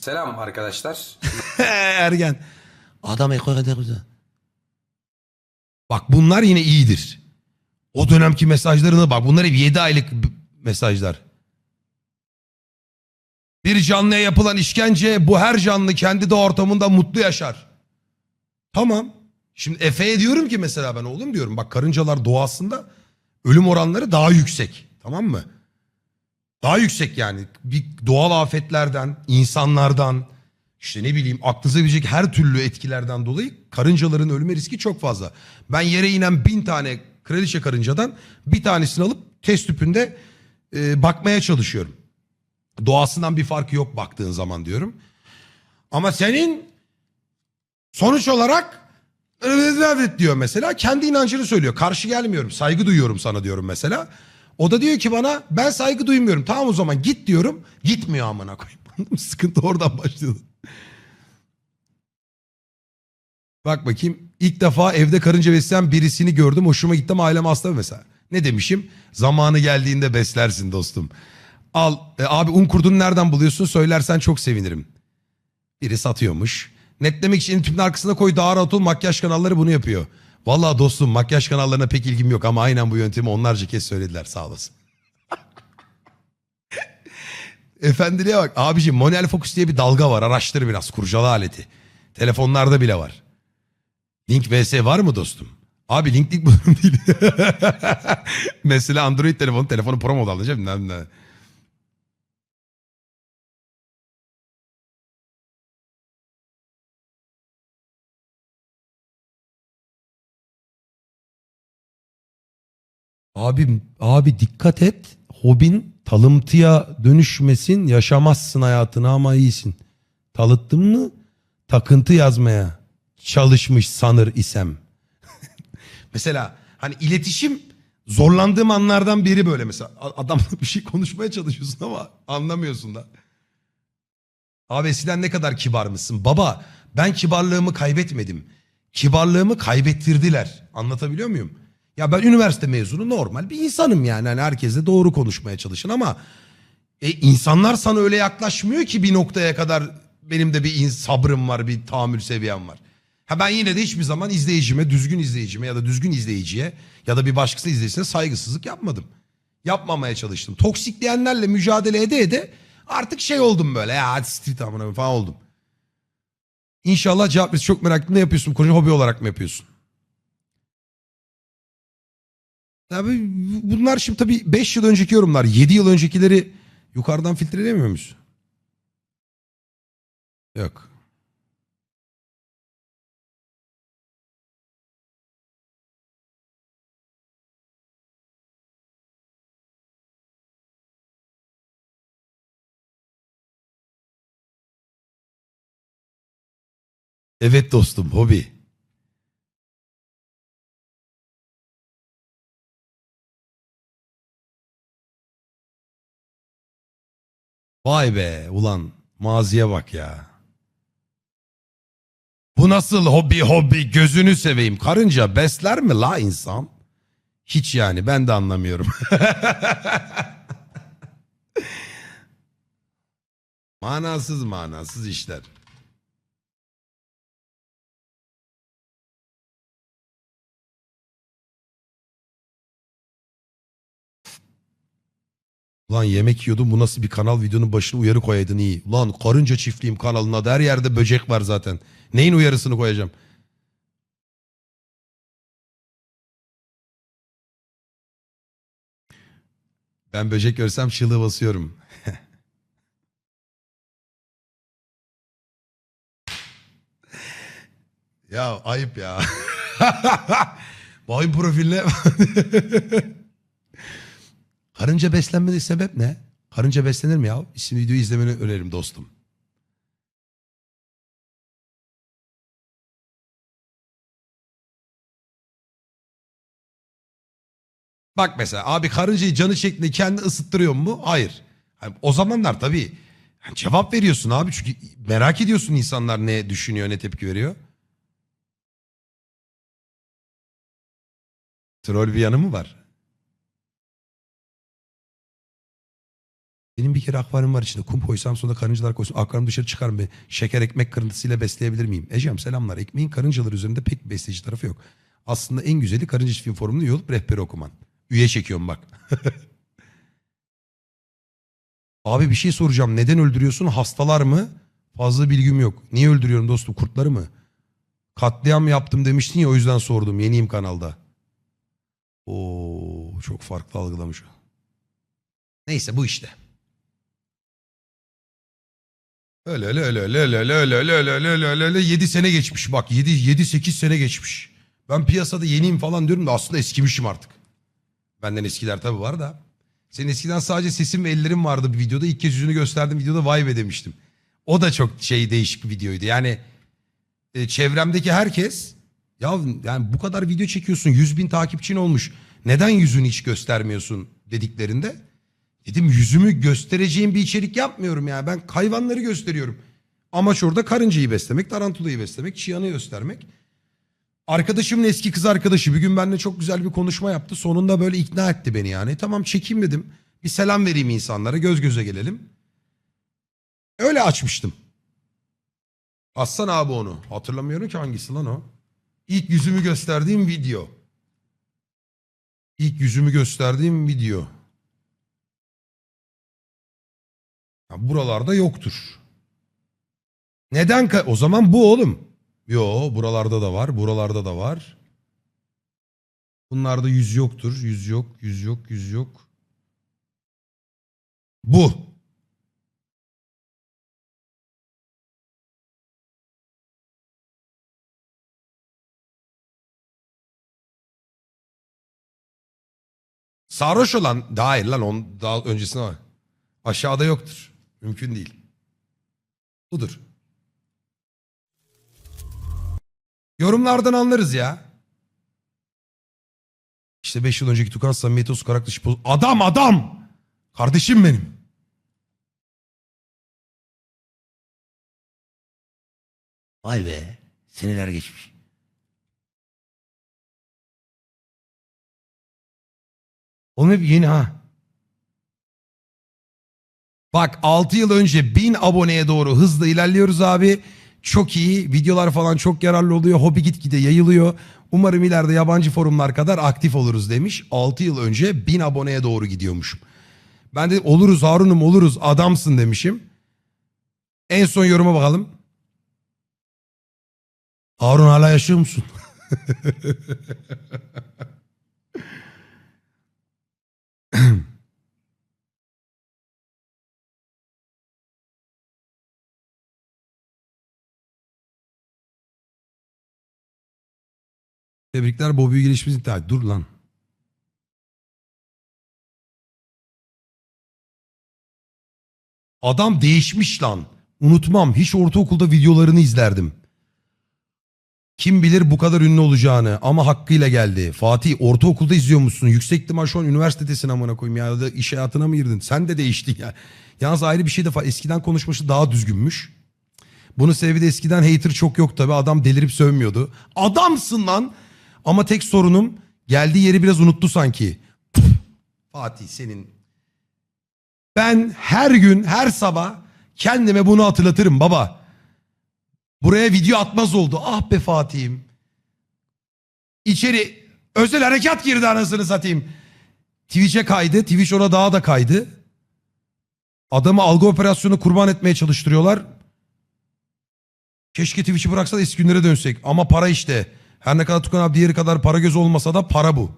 Selam arkadaşlar. Ergen. Adam kadar güzel. Bak bunlar yine iyidir. O dönemki mesajlarına bak. Bunlar hep 7 aylık mesajlar. Bir canlıya yapılan işkence bu her canlı kendi de ortamında mutlu yaşar. Tamam. Şimdi Efe'ye diyorum ki mesela ben oğlum diyorum bak karıncalar doğasında ölüm oranları daha yüksek. Tamam mı? Daha yüksek yani. Bir doğal afetlerden, insanlardan, işte ne bileyim aklınıza gelecek her türlü etkilerden dolayı karıncaların ölme riski çok fazla. Ben yere inen bin tane kraliçe karıncadan bir tanesini alıp test tüpünde e, bakmaya çalışıyorum. Doğasından bir farkı yok baktığın zaman diyorum. Ama senin sonuç olarak diyor mesela. Kendi inancını söylüyor. Karşı gelmiyorum. Saygı duyuyorum sana diyorum mesela. O da diyor ki bana ben saygı duymuyorum. Tamam o zaman git diyorum. Gitmiyor amına koyayım. Sıkıntı oradan başladı. Bak bakayım. İlk defa evde karınca besleyen birisini gördüm. Hoşuma gitti ama ailem hasta mesela. Ne demişim? Zamanı geldiğinde beslersin dostum. Al e, abi un kurdunu nereden buluyorsun? Söylersen çok sevinirim. Biri satıyormuş. Netlemek için tüpün arkasına koy daha rahat ol. Makyaj kanalları bunu yapıyor. Vallahi dostum makyaj kanallarına pek ilgim yok ama aynen bu yöntemi onlarca kez söylediler sağ olasın. Efendiliğe bak. Abiciğim Monel Focus diye bir dalga var. Araştır biraz. Kurcala aleti. Telefonlarda bile var. Link vs var mı dostum? Abi link link bulurum değil. Mesela Android telefonu, telefonu pro model Abi, abi dikkat et. Hobin talımtıya dönüşmesin. Yaşamazsın hayatını ama iyisin. Talıttın mı takıntı yazmaya çalışmış sanır isem. mesela hani iletişim zorlandığım anlardan biri böyle mesela. Adamla bir şey konuşmaya çalışıyorsun ama anlamıyorsun da. Abi eskiden ne kadar kibar mısın? Baba ben kibarlığımı kaybetmedim. Kibarlığımı kaybettirdiler. Anlatabiliyor muyum? Ya ben üniversite mezunu normal bir insanım yani. Hani herkesle doğru konuşmaya çalışın ama e, insanlar sana öyle yaklaşmıyor ki bir noktaya kadar benim de bir sabrım var, bir tahammül seviyem var. Ha ben yine de hiçbir zaman izleyicime, düzgün izleyicime ya da düzgün izleyiciye ya da bir başkası izleyicisine saygısızlık yapmadım. Yapmamaya çalıştım. Toksikleyenlerle mücadele ede ede artık şey oldum böyle ya hadi street amına falan oldum. İnşallah cevap verirsin. Çok merak ettim. Ne yapıyorsun? Koca hobi olarak mı yapıyorsun? Tabii bunlar şimdi tabii 5 yıl önceki yorumlar. 7 yıl öncekileri yukarıdan filtrelemiyor muyuz? Yok. Evet dostum hobi. Vay be ulan maziye bak ya. Bu nasıl hobi hobi gözünü seveyim. Karınca besler mi la insan? Hiç yani ben de anlamıyorum. manasız manasız işler. Ulan yemek yiyordum bu nasıl bir kanal videonun başına uyarı koyaydın iyi. Ulan karınca çiftliğim kanalına da her yerde böcek var zaten. Neyin uyarısını koyacağım? Ben böcek görsem çığlığı basıyorum. ya ayıp ya. Bakayım profiline. Karınca beslenmede sebep ne? Karınca beslenir mi ya? İsim videoyu izlemeni öneririm dostum. Bak mesela abi karıncayı canı şeklinde kendi ısıttırıyor mu? Hayır. Yani o zamanlar tabii yani cevap veriyorsun abi çünkü merak ediyorsun insanlar ne düşünüyor ne tepki veriyor. Troll bir yanı mı var? Benim bir kere akvaryum var içinde. Kum koysam sonra karıncalar koysun. Akvaryum dışarı çıkar mı? Şeker ekmek kırıntısıyla besleyebilir miyim? Ecem selamlar. Ekmeğin karıncalar üzerinde pek besleyici tarafı yok. Aslında en güzeli karınca çiftliğin forumunu üye olup rehberi okuman. Üye çekiyorum bak. Abi bir şey soracağım. Neden öldürüyorsun? Hastalar mı? Fazla bilgim yok. Niye öldürüyorum dostum? Kurtları mı? Katliam yaptım demiştin ya o yüzden sordum. Yeniyim kanalda. Oo çok farklı algılamış. Neyse bu işte. Öyle öyle öyle öyle öyle öyle öyle öyle öyle öyle öyle öyle öyle 7 sene geçmiş bak 7 7 8 sene geçmiş. Ben piyasada yeniyim falan diyorum da aslında eskimişim artık. Benden eskiler tabii var da. Senin eskiden sadece sesin ve ellerin vardı bir videoda. İlk kez yüzünü gösterdim videoda vay be demiştim. O da çok şey değişik bir videoydu. Yani e, çevremdeki herkes ya yani bu kadar video çekiyorsun 100 bin takipçin olmuş. Neden yüzünü hiç göstermiyorsun dediklerinde dedim yüzümü göstereceğim bir içerik yapmıyorum ya. Ben hayvanları gösteriyorum. Amaç orada karıncayı beslemek, tarantulayı beslemek, çıyanı göstermek. Arkadaşımın eski kız arkadaşı bir gün benimle çok güzel bir konuşma yaptı. Sonunda böyle ikna etti beni yani. Tamam çekeyim dedim. Bir selam vereyim insanlara göz göze gelelim. Öyle açmıştım. Aslan abi onu. Hatırlamıyorum ki hangisi lan o. İlk yüzümü gösterdiğim video. İlk yüzümü gösterdiğim video. Buralarda yoktur. Neden? O zaman bu oğlum. Yo buralarda da var. Buralarda da var. Bunlarda yüz yoktur. Yüz yok, yüz yok, yüz yok. Bu. Sarhoş olan, hayır lan onun daha öncesine var. Aşağıda yoktur. Mümkün değil. Budur. Yorumlardan anlarız ya. İşte 5 yıl önceki Tukan samimiyeti olsun karakter dışı Adam adam! Kardeşim benim. Vay be. Seneler geçmiş. Oğlum hep yeni ha. Bak 6 yıl önce 1000 aboneye doğru hızla ilerliyoruz abi. Çok iyi. Videolar falan çok yararlı oluyor. Hobi gitgide yayılıyor. Umarım ileride yabancı forumlar kadar aktif oluruz demiş. 6 yıl önce 1000 aboneye doğru gidiyormuşum. Ben de oluruz Harun'um oluruz adamsın demişim. En son yoruma bakalım. Harun hala yaşıyor musun? Tebrikler Bobby gelişmiş intihar. Dur lan. Adam değişmiş lan. Unutmam. Hiç ortaokulda videolarını izlerdim. Kim bilir bu kadar ünlü olacağını ama hakkıyla geldi. Fatih ortaokulda izliyormuşsun. Yüksek ihtimal şu an üniversitedesin amına koyayım ya. Da iş hayatına mı girdin? Sen de değiştin ya. Yalnız ayrı bir şey de eskiden konuşması daha düzgünmüş. Bunun sebebi de eskiden hater çok yok tabi. Adam delirip sövmüyordu. Adamsın lan. Ama tek sorunum geldiği yeri biraz unuttu sanki. Püf. Fatih senin. Ben her gün her sabah kendime bunu hatırlatırım baba. Buraya video atmaz oldu. Ah be Fatih'im. İçeri özel harekat girdi anasını satayım. Twitch'e kaydı. Twitch ona daha da kaydı. Adamı algı operasyonu kurban etmeye çalıştırıyorlar. Keşke Twitch'i bıraksa da eski günlere dönsek. Ama para işte. Her ne kadar Tukan abi diğeri kadar para göz olmasa da para bu.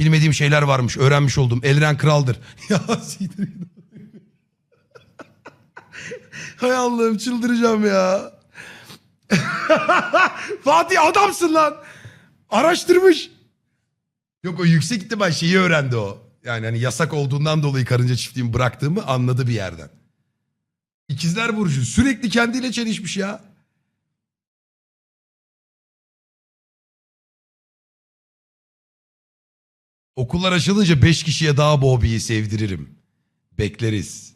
Bilmediğim şeyler varmış. Öğrenmiş oldum. Elren kraldır. ya. Hay Allah'ım çıldıracağım ya. Fatih adamsın lan. Araştırmış. Yok o yüksek ihtimal şeyi öğrendi o. Yani hani yasak olduğundan dolayı karınca çiftliğimi bıraktığımı anladı bir yerden. İkizler Burcu sürekli kendiyle çelişmiş ya. Okullar açılınca 5 kişiye daha Bobby'yi sevdiririm. Bekleriz.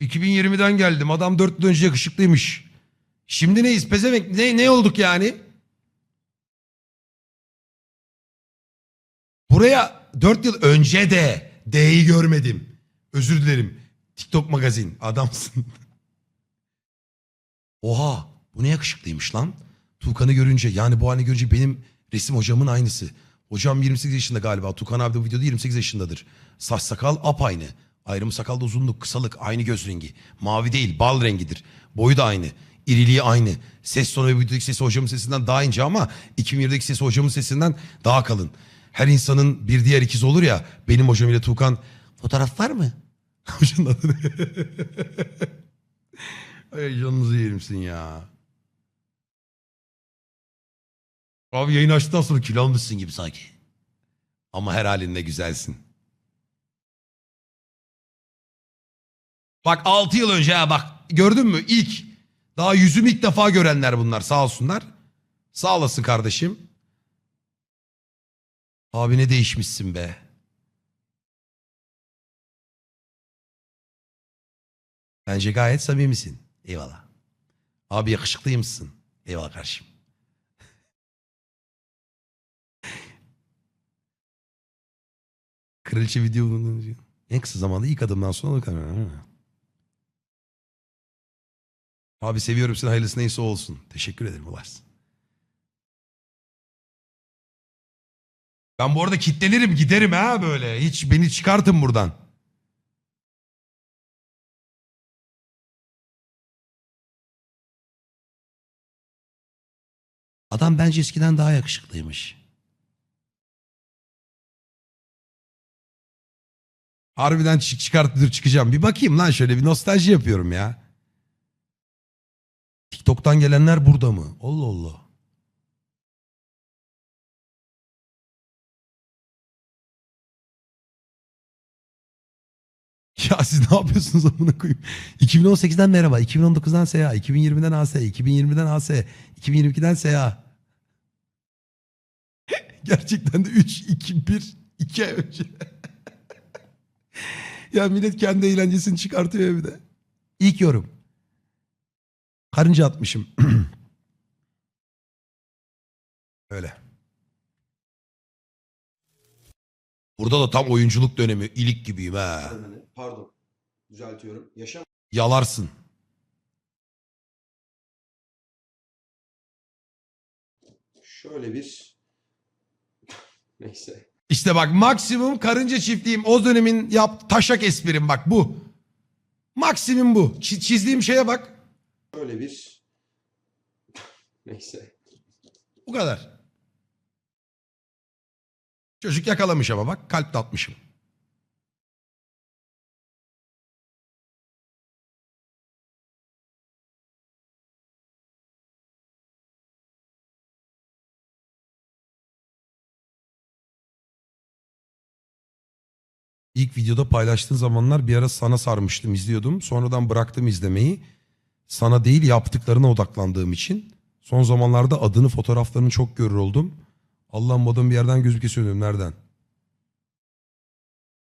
...2020'den geldim. Adam 4 yıl önce yakışıklıymış. Şimdi neyiz pezevenk? Ne, ne olduk yani? Buraya 4 yıl önce de D'yi görmedim. Özür dilerim. TikTok magazin adamsın. Oha bu ne yakışıklıymış lan. Tuğkan'ı görünce yani bu halini görünce benim resim hocamın aynısı. Hocam 28 yaşında galiba. Tuğkan abi de bu videoda 28 yaşındadır. Saç sakal apaynı. Ayrım sakalda uzunluk, kısalık, aynı göz rengi. Mavi değil, bal rengidir. Boyu da aynı. İriliği aynı. Ses tonu ve videodaki sesi hocamın sesinden daha ince ama 2020'deki sesi hocamın sesinden daha kalın. Her insanın bir diğer ikizi olur ya. Benim hocam ile Tuğkan fotoğraf var mı? Hocanın adı ne? Ay canınızı yerimsin ya. Abi yayın açtıktan sonra kilo almışsın gibi sanki. Ama her halinde güzelsin. Bak 6 yıl önce ha bak gördün mü ilk daha yüzümü ilk defa görenler bunlar sağ olsunlar. Sağ olasın kardeşim. Abi ne değişmişsin be. Bence gayet samimisin. Eyvallah. Abi yakışıklıymışsın. Eyvallah kardeşim. Kraliçe videonun en kısa zamanda ilk adımdan sonra Abi seviyorum seni hayırlısı neyse olsun. Teşekkür ederim Ulaş. Ben bu arada kitlenirim giderim ha böyle. Hiç beni çıkartın buradan. Adam bence eskiden daha yakışıklıymış. Harbiden çık çıkart çıkacağım. Bir bakayım lan şöyle bir nostalji yapıyorum ya. TikTok'tan gelenler burada mı? Allah Allah. Ya siz ne yapıyorsunuz amına koyayım? 2018'den merhaba, 2019'dan SEA, 2020'den AS, 2020'den AS, 2022'den SEA. Gerçekten de 3, 2, 1, 2 ay önce. Ya millet kendi eğlencesini çıkartıyor bir de. İlk yorum. Karınca atmışım. Öyle. Burada da tam oyunculuk dönemi. ilik gibiyim ha. Pardon. Düzeltiyorum. Yaşam Yalarsın. şöyle bir neyse. İşte bak maksimum karınca çiftliğim o dönemin yap taşak esprim bak bu. Maksimum bu. Çi- çizdiğim şeye bak. Şöyle bir neyse. Bu kadar. Çocuk yakalamış ama bak kalp de atmışım. İlk videoda paylaştığın zamanlar bir ara sana sarmıştım izliyordum. Sonradan bıraktım izlemeyi. Sana değil yaptıklarına odaklandığım için. Son zamanlarda adını fotoğraflarını çok görür oldum. Allah'ım bu adam bir yerden gözüm nereden?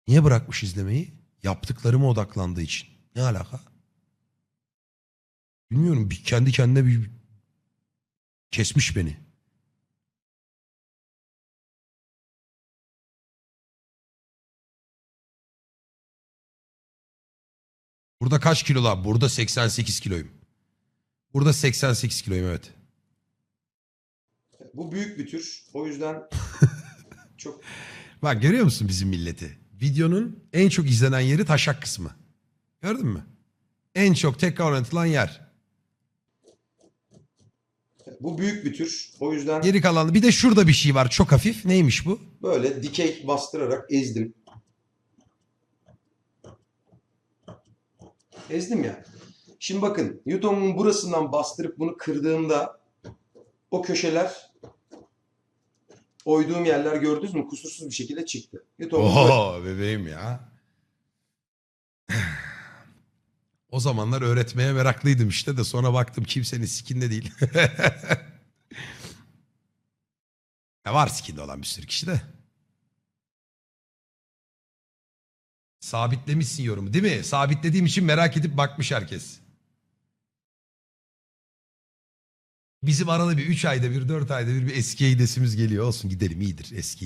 Niye bırakmış izlemeyi? Yaptıklarıma odaklandığı için. Ne alaka? Bilmiyorum bir kendi kendine bir kesmiş beni. Burada kaç kilo la? Burada 88 kiloyum. Burada 88 kiloyum evet. Bu büyük bir tür. O yüzden çok Bak görüyor musun bizim milleti? Videonun en çok izlenen yeri taşak kısmı. Gördün mü? En çok tekrar oynatılan yer. bu büyük bir tür. O yüzden Geri kalan bir de şurada bir şey var çok hafif. Neymiş bu? böyle dikey bastırarak ezdim. Ezdim ya. Şimdi bakın Newton'un burasından bastırıp bunu kırdığımda o köşeler oyduğum yerler gördünüz mü? Kusursuz bir şekilde çıktı. Newton'un Oho bebeğim ya. O zamanlar öğretmeye meraklıydım işte de sonra baktım kimsenin sikinde değil. ya var sikinde olan bir sürü kişi de. Sabitlemişsin yorumu değil mi? Sabitlediğim için merak edip bakmış herkes. Bizim arada bir 3 ayda bir 4 ayda bir bir eskiye gidesimiz geliyor. Olsun gidelim iyidir eski.